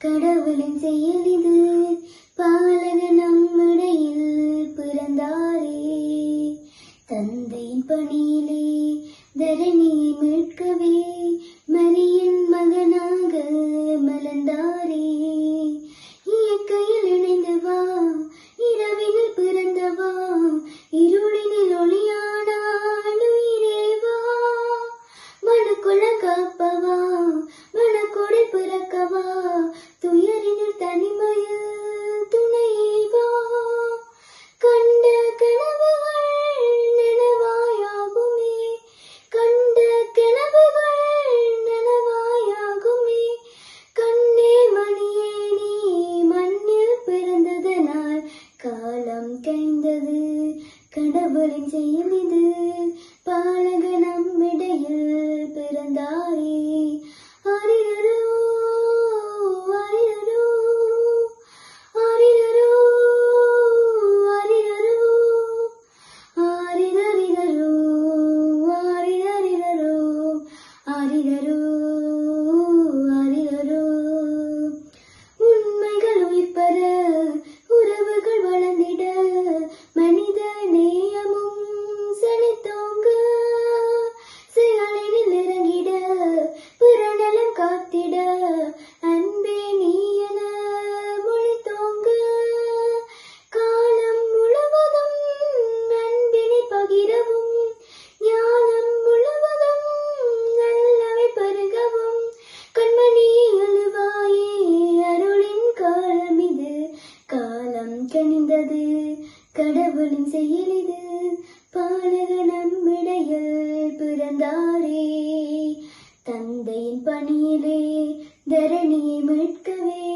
கடவுளின் செயல் இது. பாலக நம்மிடையில் பிறந்தாரே. தந்தையின் பணியிலே தரணியை மீட்கவே காலம் கைந்தது கடவுளின் செய்யும் இது. கனிந்தது கடவுளின் செயல் இது. பாலக நம்மிடையில் பிறந்தாரே. தந்தையின் பணியிலே தரணியை மீட்கவே